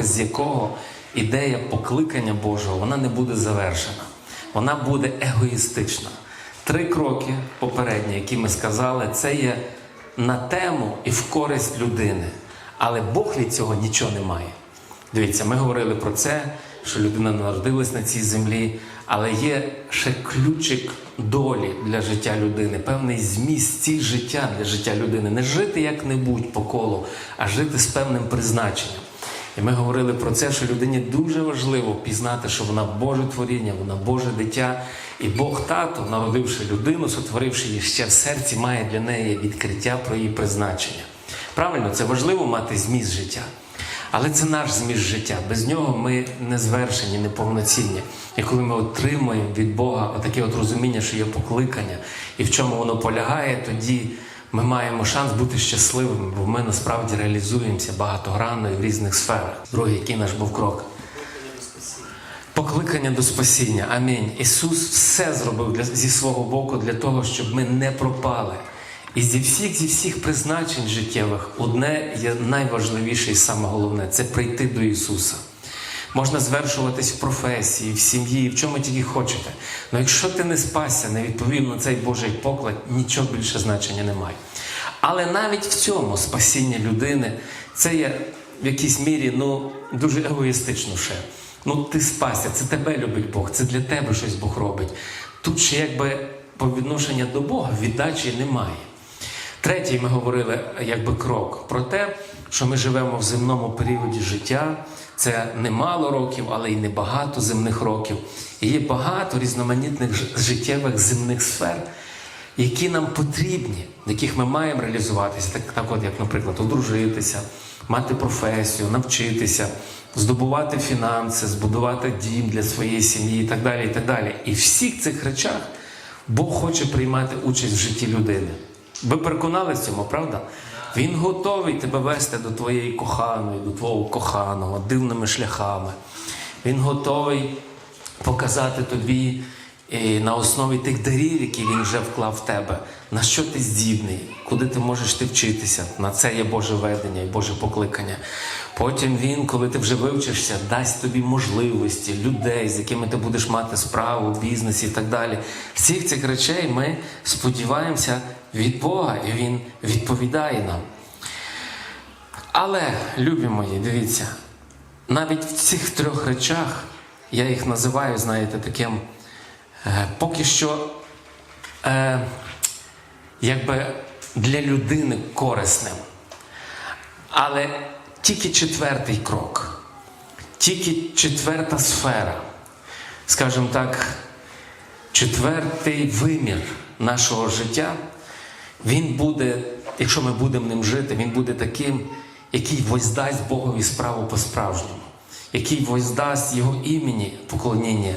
без якого ідея покликання Божого вона не буде завершена. Вона буде егоїстична. Три кроки попередні, які ми сказали, це є на тему і в користь людини. Але Бог від цього нічого не має. Дивіться, ми говорили про це, що людина народилась на цій землі, але є ще ключик долі для життя людини, певний зміст ціль життя для життя людини. Не жити як-небудь по колу, а жити з певним призначенням. І ми говорили про це, що людині дуже важливо пізнати, що вона Боже творіння, вона Боже дитя. І Бог тато, народивши людину, сотворивши її ще в серці, має для неї відкриття про її призначення. Правильно, це важливо мати зміст життя. Але це наш зміст життя. Без нього ми не звершені, не повноцінні. І коли ми отримуємо від Бога таке от розуміння, що є покликання, і в чому воно полягає, тоді ми маємо шанс бути щасливими, бо ми насправді реалізуємося багатогранно і в різних сферах. Другий, який наш був крок. Покликання до спасіння. Амінь. Ісус все зробив для, зі свого боку для того, щоб ми не пропали. І зі всіх зі всіх призначень життєвих одне є найважливіше і саме головне це прийти до Ісуса. Можна звершуватись в професії, в сім'ї, в чому тільки хочете. Але якщо ти не спасся, не відповів на цей Божий поклик, нічого більше значення немає. Але навіть в цьому спасіння людини це є в якійсь мірі ну, дуже егоїстично ще. Ну, ти спасся, це тебе любить Бог, це для тебе щось Бог робить. Тут ще якби по відношенню до Бога віддачі немає. Третій ми говорили якби крок про те, що ми живемо в земному періоді життя. Це немало років, але й небагато земних років. І є багато різноманітних життєвих земних сфер, які нам потрібні, в яких ми маємо реалізуватися, так, так от, як, наприклад, одружитися, мати професію, навчитися, здобувати фінанси, збудувати дім для своєї сім'ї і так далі. І так далі. І в всіх цих речах Бог хоче приймати участь в житті людини. Ви переконались в цьому, правда? Він готовий тебе вести до твоєї коханої, до твого коханого, дивними шляхами. Він готовий показати тобі е, на основі тих дарів, які він вже вклав в тебе, на що ти здібний, куди ти можеш ти вчитися. На це є Боже ведення і Боже покликання. Потім він, коли ти вже вивчишся, дасть тобі можливості, людей, з якими ти будеш мати справу, в бізнесі і так далі. Всіх цих речей ми сподіваємося від Бога, і Він відповідає нам. Але, любі мої, дивіться, навіть в цих трьох речах я їх називаю, знаєте, таким е, поки що е, якби для людини корисним. Але тільки четвертий крок, тільки четверта сфера, скажімо так, четвертий вимір нашого життя, він буде, якщо ми будемо ним жити, він буде таким, який воздасть Богові справу по-справжньому, який воздасть Його імені поклоніння.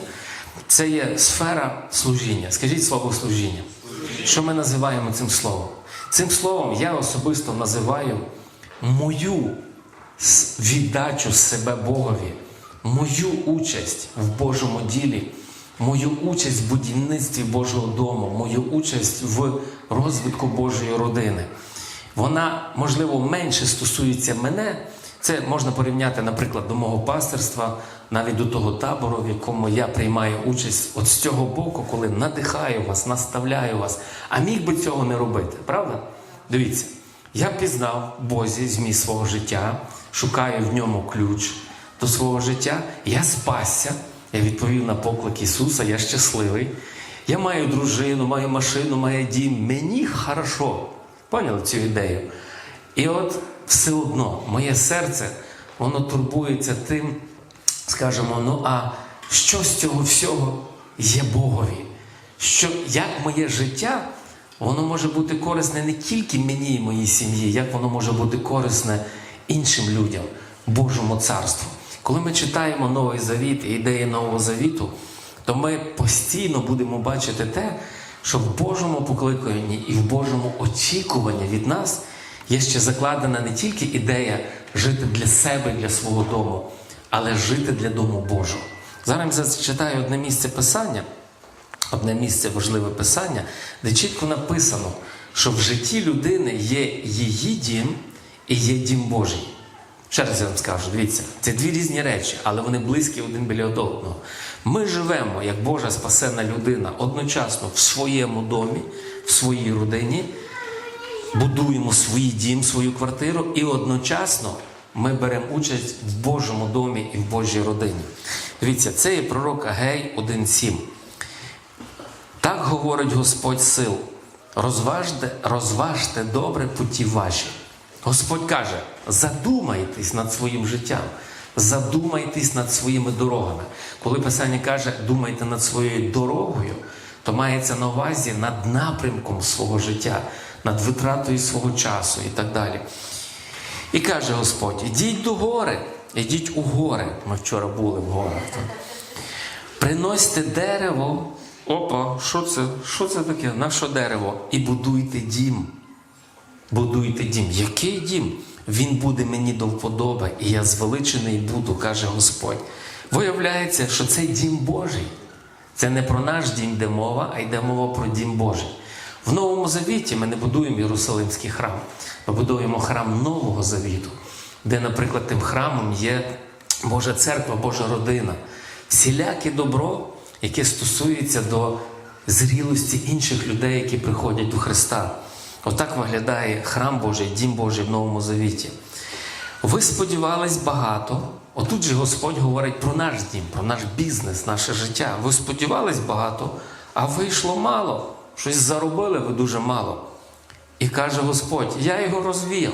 Це є сфера служіння. Скажіть слово служіння. Що ми називаємо цим словом? Цим словом я особисто називаю мою віддачу себе Богові, мою участь в Божому ділі, мою участь в будівництві Божого дому, мою участь в розвитку Божої родини. Вона, можливо, менше стосується мене. Це можна порівняти, наприклад, до мого пастирства, навіть до того табору, в якому я приймаю участь от з цього боку, коли надихаю вас, наставляю вас. А міг би цього не робити, правда? Дивіться, я пізнав Бозі зміст свого життя, шукаю в ньому ключ до свого життя. Я спасся, я відповів на поклик Ісуса, я щасливий. Я маю дружину, маю машину, маю дім. Мені хорошо. Поняли цю ідею? І от все одно моє серце, воно турбується тим, скажімо, ну а що з цього всього є Богові? Що як моє життя, воно може бути корисне не тільки мені і моїй сім'ї, як воно може бути корисне іншим людям, Божому царству. Коли ми читаємо Новий Завіт і ідеї Нового Завіту, то ми постійно будемо бачити те, що в Божому покликанні і в Божому очікуванні від нас є ще закладена не тільки ідея жити для себе, для свого дому, але жити для дому Божого. Зараз я зачитаю одне місце писання, одне місце важливе писання, де чітко написано, що в житті людини є її дім і є дім Божий. Ще раз я вам скажу, дивіться, це дві різні речі, але вони близькі один біля одного. Ми живемо як Божа спасена людина одночасно в своєму домі, в своїй родині, будуємо свій дім, свою квартиру, і одночасно ми беремо участь в Божому домі і в Божій родині. Дивіться, це є пророк Агей 1.7. Так говорить Господь сил. Розважте, розважте добре путі ваші. Господь каже: задумайтесь над своїм життям, задумайтесь над своїми дорогами. Коли Писання каже, думайте над своєю дорогою, то мається на увазі над напрямком свого життя, над витратою свого часу і так далі. І каже Господь: ідіть до гори, ідіть у гори. Ми вчора були в горах. Приносьте дерево. Опа, що це? Що це таке? На що дерево? І будуйте дім. Будуйте дім. Який дім? Він буде мені до вподоби, і я звеличений буду, каже Господь. Виявляється, що це дім Божий. Це не про наш дім йде мова, а йде мова про дім Божий. В Новому Завіті ми не будуємо Єрусалимський храм, ми будуємо храм Нового Завіту, де, наприклад, тим храмом є Божа церква, Божа родина, всіляке добро, яке стосується до зрілості інших людей, які приходять до Христа. Отак виглядає храм Божий, дім Божий в Новому Завіті. Ви сподівались багато. Отут же Господь говорить про наш дім, про наш бізнес, наше життя. Ви сподівались багато, а вийшло мало. Щось заробили ви дуже мало. І каже Господь: я його розвіяв.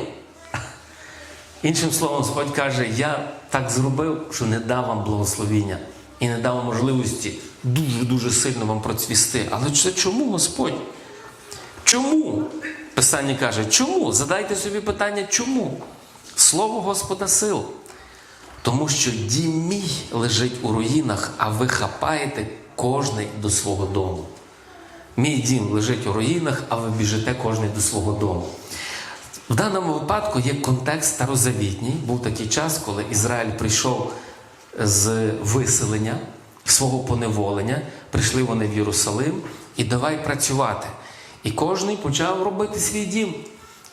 Іншим словом, Господь каже, я так зробив, що не дав вам благословіння і не дав можливості дуже-дуже сильно вам процвісти. Але це чому Господь? Чому? Писання каже, чому? Задайте собі питання, чому? Слово Господа сил. Тому що дім мій лежить у руїнах, а ви хапаєте кожний до свого дому. Мій дім лежить у руїнах, а ви біжите кожний до свого дому. В даному випадку є контекст старозавітній. Був такий час, коли Ізраїль прийшов з виселення, свого поневолення, прийшли вони в Єрусалим і давай працювати. І кожний почав робити свій дім.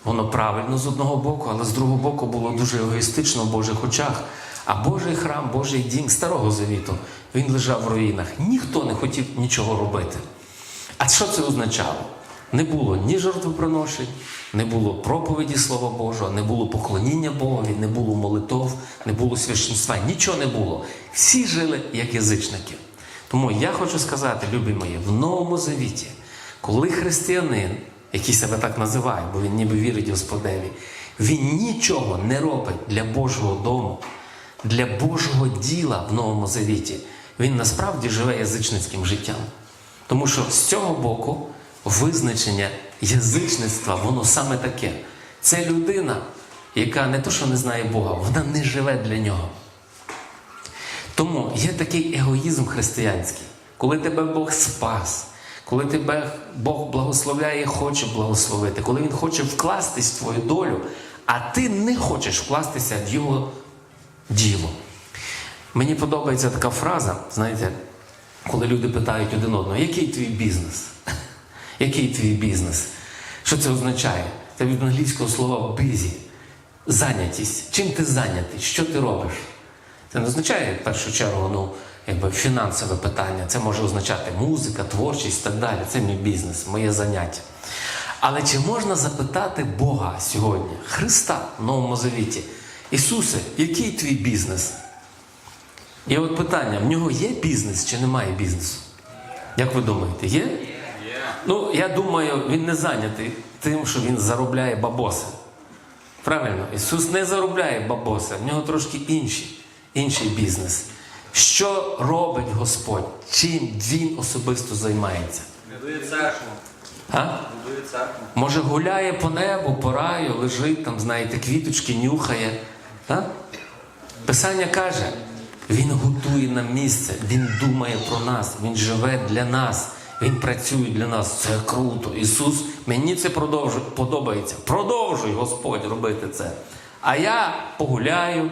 Воно правильно з одного боку, але з другого боку було дуже егоїстично в Божих очах. А Божий храм, Божий дім Старого Завіту, він лежав в руїнах. Ніхто не хотів нічого робити. А що це означало? Не було ні жертвоприношень, не було проповіді Слова Божого, не було поклоніння Богові, не було молитов, не було священства, нічого не було. Всі жили як язичники. Тому я хочу сказати, любі мої, в Новому Завіті, коли християнин, який себе так називає, бо він ніби вірить Господеві, він нічого не робить для Божого дому, для Божого діла в Новому Завіті, він насправді живе язичницьким життям. Тому що з цього боку визначення язичництва, воно саме таке. Це людина, яка не то, що не знає Бога, вона не живе для нього. Тому є такий егоїзм християнський, коли тебе Бог спас, коли тебе Бог благословляє і хоче благословити, коли Він хоче вкластись в твою долю, а ти не хочеш вкластися в Його діло. Мені подобається така фраза, знаєте, коли люди питають один одного, який твій бізнес? Який твій бізнес? Що це означає? Це від англійського слова busy. Зайнятість. Чим ти зайнятий? Що ти робиш? Це не означає в першу чергу ну, якби фінансове питання. Це може означати музика, творчість і так далі. Це мій бізнес, моє заняття. Але чи можна запитати Бога сьогодні, Христа в Новому Завіті? Ісусе, який твій бізнес? І от питання: в нього є бізнес чи немає бізнесу? Як ви думаєте, є? Ну, я думаю, він не зайнятий тим, що він заробляє бабоси. Правильно, Ісус не заробляє бабоси, в нього трошки інший, інший бізнес. Що робить Господь? Чим Він особисто займається? Будує церкву. А? Будує церкву. Може, гуляє по небу, по раю, лежить там, знаєте, квіточки нюхає. А? Писання каже, Він готує нам місце, Він думає про нас, Він живе для нас, Він працює для нас. Це круто. Ісус, мені це подобається. Продовжуй, Господь, робити це. А я погуляю,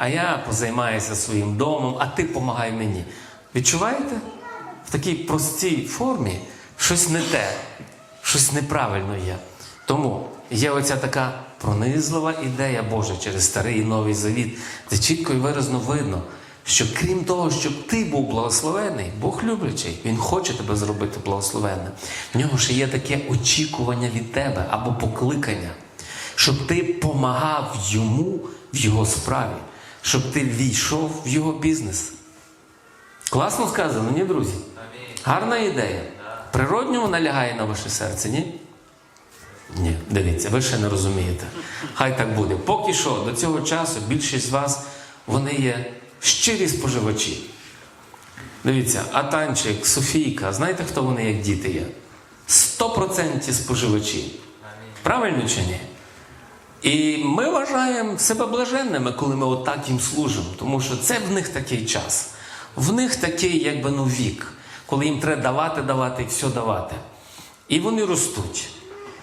а я позаймаюся своїм домом, а ти помагай мені. Відчуваєте? В такій простій формі щось не те, щось неправильно є. Тому є оця така пронизлива ідея Божа через старий і новий завіт, де чітко і виразно видно, що крім того, щоб ти був благословений, Бог люблячий, Він хоче тебе зробити благословенним. В нього ще є таке очікування від тебе або покликання, щоб ти помагав йому в його справі, щоб ти війшов в його бізнес. Класно сказано, ні, друзі? Гарна ідея. Природньо вона лягає на ваше серце, ні? Ні, дивіться, ви ще не розумієте. Хай так буде. Поки що до цього часу більшість з вас вони є щирі споживачі. Дивіться, Атанчик, Софійка, знаєте, хто вони як діти є? 100% споживачі. Правильно чи ні? І ми вважаємо себе блаженними, коли ми отак їм служимо, тому що це в них такий час. В них такий, якби ну, вік, коли їм треба давати, давати і все давати. І вони ростуть.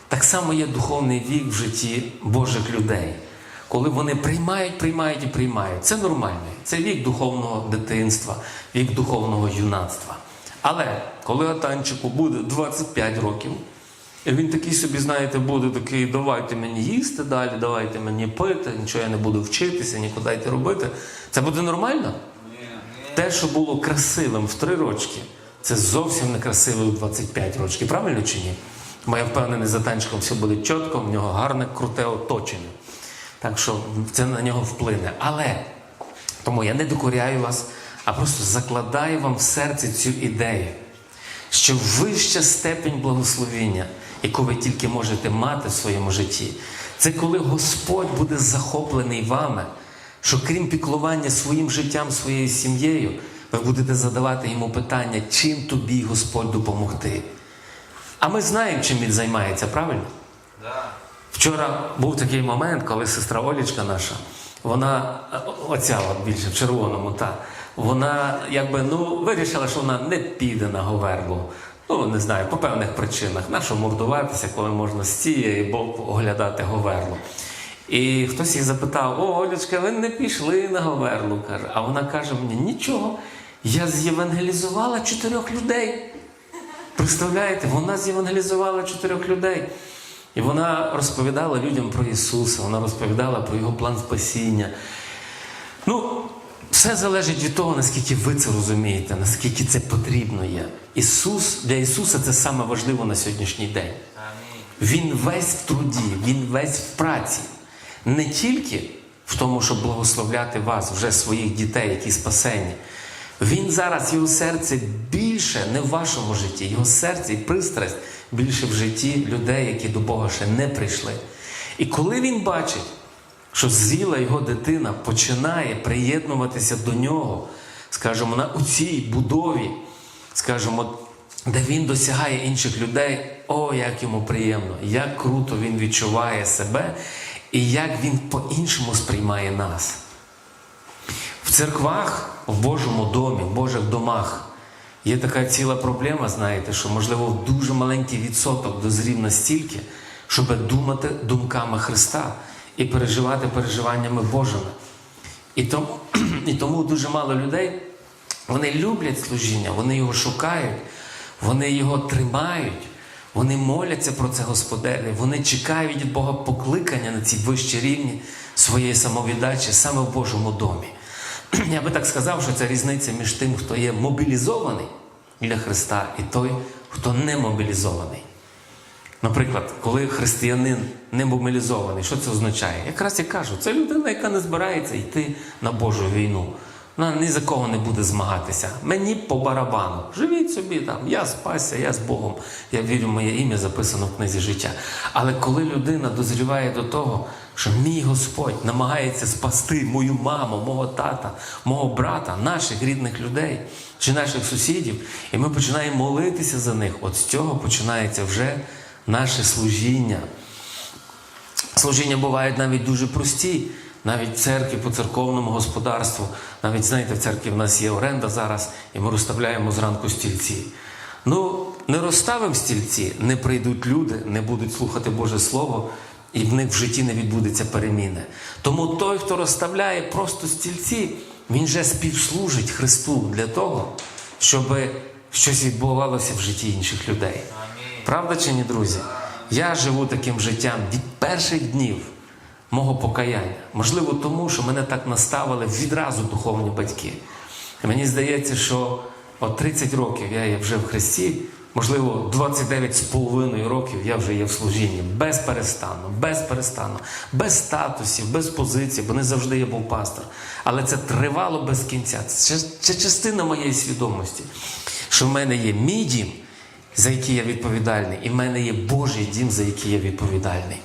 Так само є духовний вік в житті Божих людей, коли вони приймають, приймають і приймають. Це нормально. Це вік духовного дитинства, вік духовного юнацтва. Але коли Атанчику буде 25 років, і він такий собі, знаєте, буде такий, давайте мені їсти далі, давайте мені пити, нічого я не буду вчитися, нікуди йти робити. Це буде нормально? Те, що було красивим в 3 рочки, це зовсім не красиво в 25 років. Правильно чи ні? Бо я впевнений, за танчиком все буде чітко, в нього гарне, круте оточення. Так що це на нього вплине. Але тому я не докоряю вас, а просто закладаю вам в серце цю ідею, що вища степень благословіння, яку ви тільки можете мати в своєму житті, це коли Господь буде захоплений вами, що крім піклування своїм життям, своєю сім'єю, ви будете задавати йому питання, чим тобі Господь допомогти. А ми знаємо, чим він займається, правильно? Да. Вчора був такий момент, коли сестра Олічка наша, вона, е, оця от більше в червоному, та, вона якби ну, вирішила, що вона не піде на Говерлу. Ну, не знаю, по певних причинах. На що мордуватися, коли можна з цієї боку оглядати Говерлу. І хтось її запитав: О, Олічка, ви не пішли на Говерлу. каже. А вона каже мені: нічого, я з'євангелізувала чотирьох людей. Представляєте, вона з'євангелізувала чотирьох людей. І вона розповідала людям про Ісуса, вона розповідала про Його план спасіння. Все залежить від того, наскільки ви це розумієте, наскільки це потрібно є. Ісус, для Ісуса це саме важливо на сьогоднішній день. Він весь в труді, він весь в праці. Не тільки в тому, щоб благословляти вас, вже своїх дітей, які спасені. Він зараз, його серце більше не в вашому житті, його серце і пристрасть більше в житті людей, які до Бога ще не прийшли. І коли він бачить, що зріла його дитина починає приєднуватися до нього, скажімо, на у цій будові, скажімо, де він досягає інших людей, о, як йому приємно, як круто він відчуває себе і як він по-іншому сприймає нас. В церквах, в Божому домі, в Божих домах є така ціла проблема, знаєте, що, можливо, дуже маленький відсоток дозрів настільки, щоб думати думками Христа і переживати переживаннями Божими. І тому, і тому дуже мало людей вони люблять служіння, вони його шукають, вони його тримають, вони моляться про це Господеві, вони чекають від Бога покликання на ці вищі рівні своєї самовіддачі саме в Божому домі. Я би так сказав, що це різниця між тим, хто є мобілізований для Христа, і той, хто не мобілізований. Наприклад, коли християнин не мобілізований, що це означає? Якраз я кажу, це людина, яка не збирається йти на Божу війну. Вона ні за кого не буде змагатися. Мені по барабану. Живіть собі там, я спасся, я з Богом. Я вірю, моє ім'я записано в книзі життя. Але коли людина дозріває до того, що мій Господь намагається спасти мою маму, мого тата, мого брата, наших рідних людей чи наших сусідів, і ми починаємо молитися за них, от з цього починається вже наше служіння. Служіння бувають навіть дуже прості, навіть в церкві по церковному господарству. Навіть знаєте, в церкві в нас є оренда зараз, і ми розставляємо зранку стільці. Ну, не розставимо стільці, не прийдуть люди, не будуть слухати Боже Слово, і в них в житті не відбудеться переміни. Тому той, хто розставляє просто стільці, він вже співслужить Христу для того, щоб щось відбувалося в житті інших людей. Правда чи ні, друзі? Я живу таким життям від перших днів мого покаяння. Можливо, тому що мене так наставили відразу духовні батьки. І мені здається, що от 30 років я є вже в Христі, можливо, 29 з половиною років я вже є в служінні. Без перестану, без статусів, без позицій, бо не завжди я був пастор. Але це тривало без кінця. Це частина моєї свідомості, що в мене є мій дім, за який я відповідальний, і в мене є Божий дім, за який я відповідальний.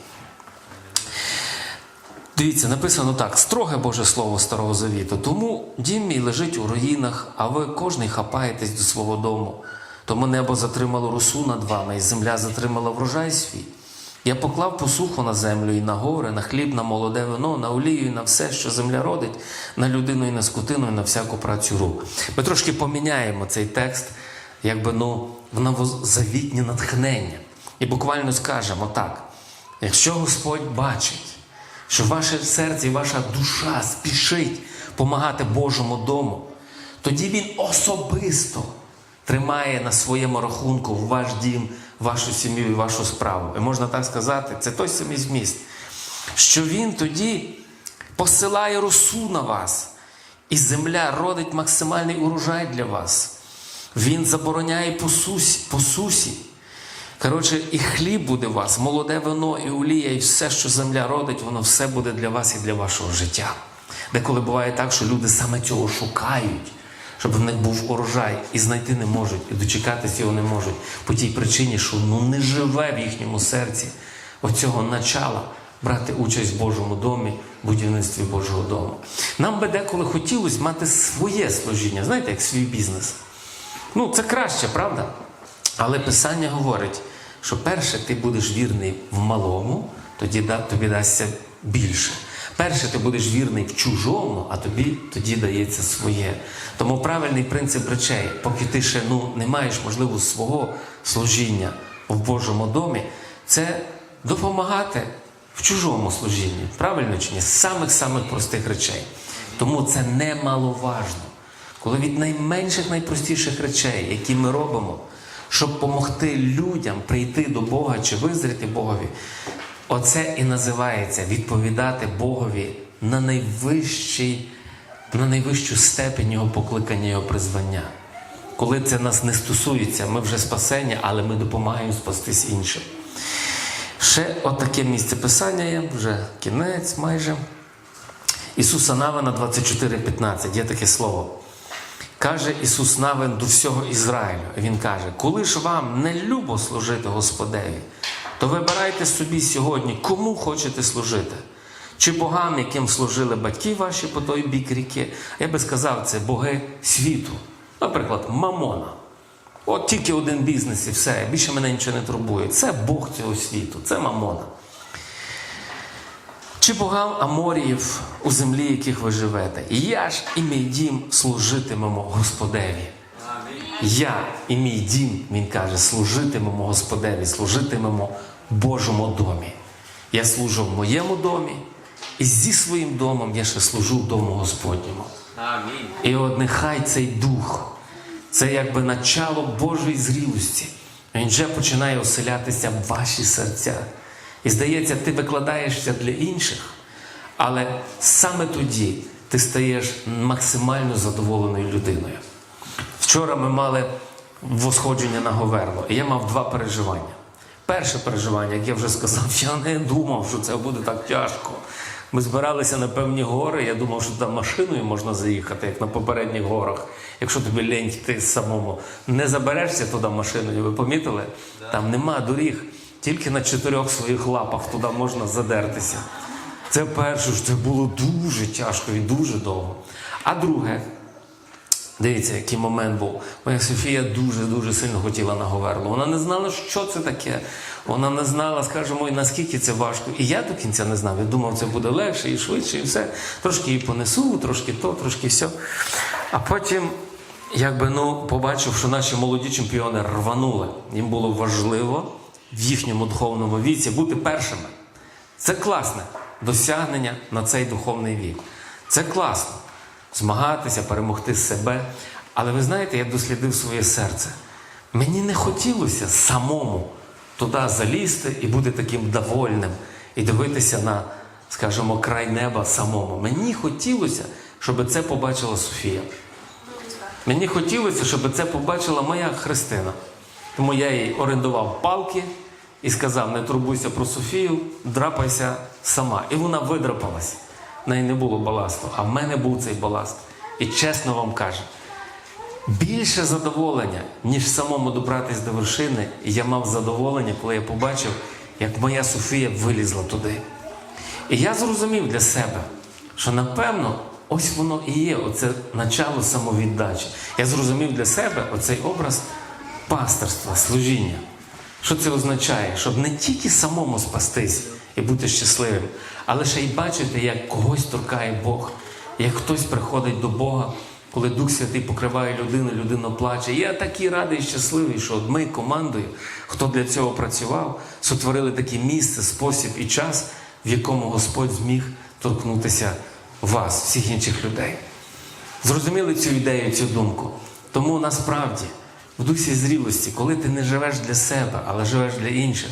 Дивіться, написано так: строге Боже Слово Старого Завіту. Тому дім мій лежить у руїнах, а ви кожний хапаєтесь до свого дому. Тому небо затримало росу над вами, і земля затримала врожай свій. Я поклав посуху на землю і на гори, на хліб, на молоде вино, на олію, і на все, що земля родить, на людину і на скотину, і на всяку працю рук. Ми трошки поміняємо цей текст, якби ну, в новозавітнє натхнення. І буквально скажемо так: якщо Господь бачить, що ваше серце і ваша душа спішить помагати Божому дому, тоді Він особисто тримає на своєму рахунку ваш дім, вашу сім'ю і вашу справу. І можна так сказати, це той самий зміст, що Він тоді посилає росу на вас, і земля родить максимальний урожай для вас. Він забороняє по сусі. По сусі. Коротше, і хліб буде у вас, молоде вино, і олія, і все, що земля родить, воно все буде для вас і для вашого життя. Деколи буває так, що люди саме цього шукають, щоб в них був урожай, і знайти не можуть, і дочекатися його не можуть. По тій причині, що ну не живе в їхньому серці оцього начала брати участь в Божому домі, будівництві Божого дому. Нам би деколи хотілося мати своє служіння, знаєте, як свій бізнес. Ну, це краще, правда? Але Писання говорить, що перше ти будеш вірний в малому, тоді тобі дасться більше. Перше ти будеш вірний в чужому, а тобі тоді дається своє. Тому правильний принцип речей, поки ти ще ну, не маєш можливо свого служіння в Божому домі, це допомагати в чужому служінні. Правильно чи ні? З самих-самих простих речей. Тому це немаловажно. Коли від найменших, найпростіших речей, які ми робимо, щоб допомогти людям прийти до Бога чи визріти Богові, оце і називається відповідати Богові на найвищий, на найвищу степень Його покликання, Його призвання. Коли це нас не стосується, ми вже спасені, але ми допомагаємо спастись іншим. Ще отаке місце писання є, вже кінець майже. Ісуса Навина 24,15. Є таке слово. Каже Ісус Навин до всього Ізраїлю. Він каже: коли ж вам не любо служити Господеві, то вибирайте собі сьогодні, кому хочете служити. Чи богам, яким служили батьки ваші по той бік ріки, я би сказав, це боги світу. Наприклад, Мамона. От тільки один бізнес і все, більше мене нічого не турбує. Це Бог цього світу, це Мамона. Чи богам Аморіїв у землі, яких ви живете? І я ж і мій дім служитимемо Господеві. Я і мій дім, він каже, служитимемо Господеві, служитимемо Божому домі. Я служу в моєму домі, і зі своїм домом я ще служу в дому Господньому. Амінь. І от нехай цей дух, це якби начало Божої зрілості. Він вже починає оселятися в ваші серця. І здається, ти викладаєшся для інших, але саме тоді ти стаєш максимально задоволеною людиною. Вчора ми мали восходження на Говерло, і я мав два переживання. Перше переживання, як я вже сказав, я не думав, що це буде так тяжко. Ми збиралися на певні гори. Я думав, що там машиною можна заїхати, як на попередніх горах. Якщо тобі лень йти самому, не заберешся туди машиною. Ви помітили? Там нема доріг, тільки на чотирьох своїх лапах туди можна задертися. Це перше, що це було дуже тяжко і дуже довго. А друге, Дивіться, який момент був. Моя Софія дуже-дуже сильно хотіла на Говерло. Вона не знала, що це таке. Вона не знала, скажімо, і наскільки це важко. І я до кінця не знав. Я думав, це буде легше і швидше, і все. Трошки її понесу, трошки то, трошки все. А потім, якби ну, побачив, що наші молоді чемпіони рванули. Їм було важливо в їхньому духовному віці бути першими. Це класне досягнення на цей духовний вік. Це класно. Змагатися, перемогти себе. Але ви знаєте, я дослідив своє серце. Мені не хотілося самому туди залізти і бути таким довольним, і дивитися на, скажімо, край неба самому. Мені хотілося, щоб це побачила Софія. Мені хотілося, щоб це побачила моя Христина. Тому я їй орендував палки і сказав: не турбуйся про Софію, драпайся сама. І вона видрапалась. В неї не було баласту, а в мене був цей баласт. І чесно вам кажу, більше задоволення, ніж самому добратись до вершини, я мав задоволення, коли я побачив, як моя Софія вилізла туди. І я зрозумів для себе, що напевно ось воно і є, оце начало самовіддачі. Я зрозумів для себе оцей образ пасторства, служіння. Що це означає? Щоб не тільки самому спастись і бути щасливим, але ще й бачити, як когось торкає Бог, як хтось приходить до Бога, коли Дух Святий покриває людину, людина плаче. Я такий радий і щасливий, що от ми командою, хто для цього працював, сотворили таке місце, спосіб і час, в якому Господь зміг торкнутися вас, всіх інших людей. Зрозуміли цю ідею, цю думку. Тому насправді, в дусі зрілості, коли ти не живеш для себе, але живеш для інших,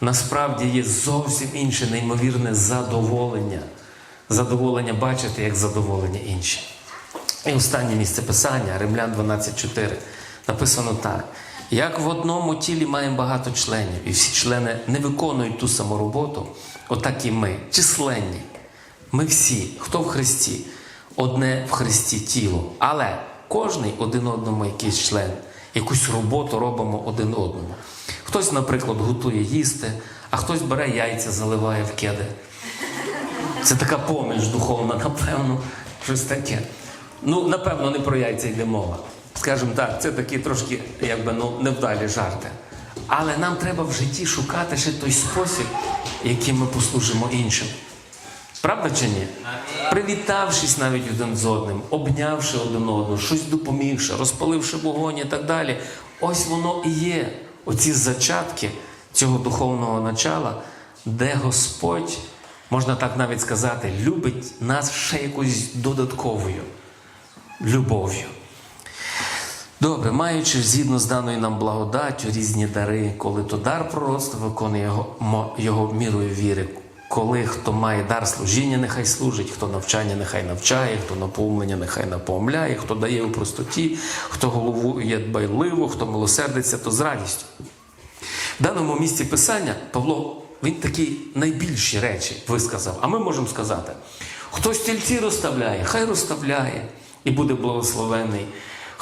насправді є зовсім інше неймовірне задоволення. Задоволення бачити, як задоволення інші. І останнє місце писання, Римлян 12.4, написано так: як в одному тілі маємо багато членів, і всі члени не виконують ту саму роботу, отак і ми, численні. Ми всі, хто в Христі, одне в Христі тіло. Але кожний один одному якийсь член, якусь роботу робимо один одному. Хтось, наприклад, готує їсти, а хтось бере яйця, заливає в кеди. Це така поміч духовна, напевно, щось таке. Ну, напевно, не про яйця йде мова. Скажімо так, це такі трошки якби, ну, невдалі жарти. Але нам треба в житті шукати ще той спосіб, яким ми послужимо іншим. Правда чи ні? Привітавшись навіть один з одним, обнявши один одного, щось допомігши, розпаливши вогонь і так далі. Ось воно і є, оці зачатки цього духовного начала, де Господь, можна так навіть сказати, любить нас ще якоюсь додатковою любов'ю. Добре, маючи згідно з даною нам благодаттю різні дари, коли то дар пророцтва виконує його, його мірою віри, коли хто має дар служіння, нехай служить, хто навчання, нехай навчає, хто наповнення, нехай наповняє, хто дає у простоті, хто головує дбайливо, хто милосердиться, то з радістю. В даному місці писання Павло він такі найбільші речі висказав. А ми можемо сказати: хто стільці розставляє, хай розставляє і буде благословений.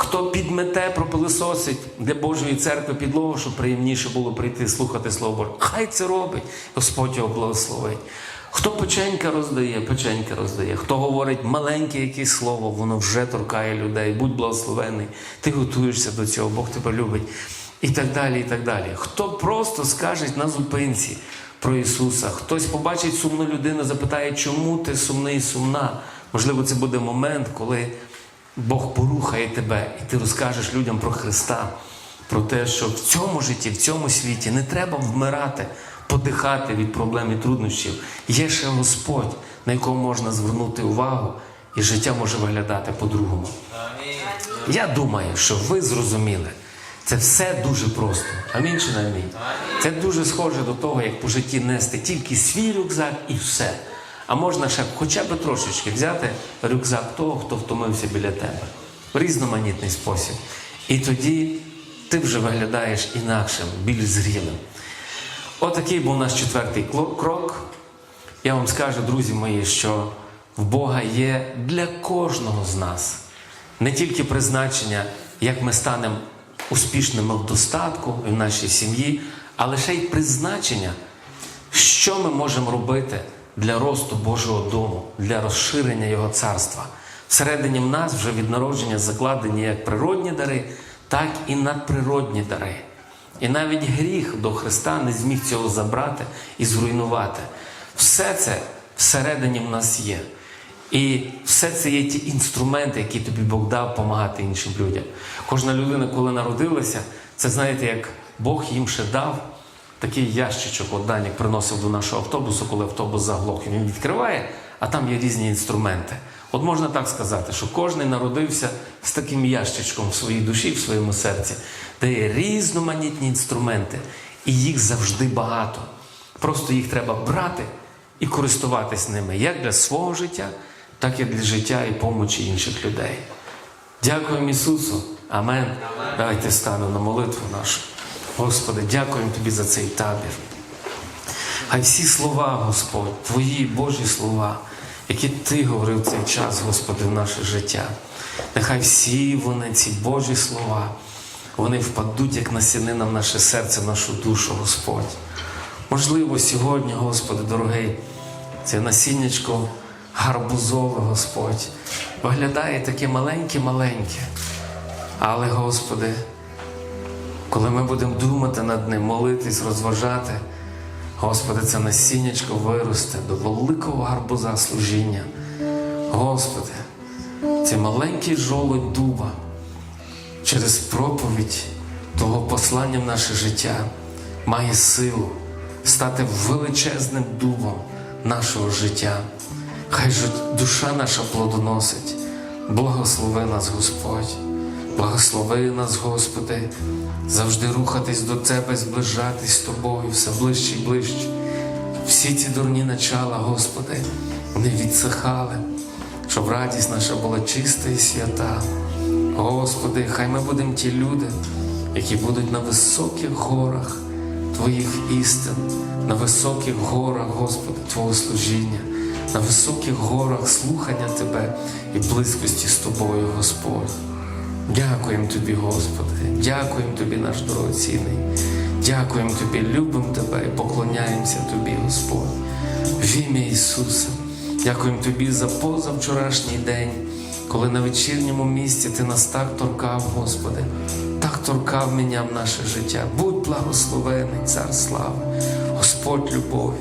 Хто підмете, пропилисосить для Божої церкви підлогу, щоб приємніше було прийти слухати Слово Боже. Хай це робить, Господь його благословить. Хто печенька роздає, печенька роздає. Хто говорить маленьке якесь слово, воно вже торкає людей. Будь благословений. Ти готуєшся до цього, Бог тебе любить. І так далі, і так далі. Хто просто скаже на зупинці про Ісуса, хтось побачить сумну людину, запитає, чому ти сумний сумна. Можливо, це буде момент, коли Бог порухає тебе, і ти розкажеш людям про Христа, про те, що в цьому житті, в цьому світі не треба вмирати, подихати від проблем і труднощів. Є ще Господь, на якого можна звернути увагу, і життя може виглядати по-другому. Я думаю, що ви зрозуміли. Це все дуже просто. Амінь чи не амінь? Це дуже схоже до того, як по житті нести тільки свій рюкзак і все. А можна ще хоча б трошечки взяти рюкзак того, хто втомився біля тебе. В різноманітний спосіб. І тоді ти вже виглядаєш інакшим, більш зрілим. Отакий був наш четвертий крок. Я вам скажу, друзі мої, що в Бога є для кожного з нас не тільки призначення, як ми станемо успішними в достатку і в нашій сім'ї, але ще й призначення, що ми можемо робити для росту Божого дому, для розширення Його царства. Всередині в нас вже від народження закладені як природні дари, так і надприродні дари. І навіть гріх до Христа не зміг цього забрати і зруйнувати. Все це всередині в нас є. І все це є ті інструменти, які тобі Бог дав допомагати іншим людям. Кожна людина, коли народилася, це знаєте, як Бог їм ще дав такий ящичок, от Данік приносив до нашого автобусу, коли автобус заглох. Він відкриває, а там є різні інструменти. От можна так сказати, що кожен народився з таким ящичком в своїй душі, в своєму серці, де є різноманітні інструменти. І їх завжди багато. Просто їх треба брати і користуватись ними як для свого життя, так і для життя і помочі інших людей. Дякуємо Ісусу. Амен. Давайте станемо на молитву нашу. Господи, дякуємо Тобі за цей табір. Хай всі слова, Господь, Твої Божі слова, які Ти говорив цей час, Господи, в наше життя. Нехай всі вони, ці Божі слова, вони впадуть, як насінина в наше серце, в нашу душу, Господь. Можливо, сьогодні, Господи, дорогий, це насіннячко гарбузове, Господь, виглядає таке маленьке-маленьке. Але, Господи, коли ми будемо думати над ним, молитись, розважати, Господи, це насіннячко виросте до великого гарбуза служіння. Господи, цей маленький жолудь дуба через проповідь того послання в наше життя має силу стати величезним дубом нашого життя. Хай же душа наша плодоносить. Благослови нас, Господь. Благослови нас, Господи, завжди рухатись до Тебе, зближатись з Тобою все ближче і ближче. Всі ці дурні начала, Господи, вони відсихали, щоб радість наша була чиста і свята. Господи, хай ми будемо ті люди, які будуть на високих горах Твоїх істин, на високих горах, Господи, Твого служіння, на високих горах слухання Тебе і близькості з Тобою, Господь. Дякуємо Тобі, Господи, дякуємо Тобі, наш дорогоцінний. Дякуємо Тобі, любимо Тебе і поклоняємося Тобі, Господь. В ім'я Ісуса. Дякуємо Тобі за позавчорашній день, коли на вечірньому місці Ти нас так торкав, Господи, так торкав міняв наше життя. Будь благословений, Цар слави, Господь любові.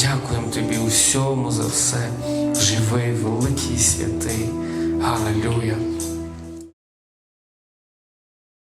Дякуємо Тобі у всьому за все. Живий, великий святий. Галилюя.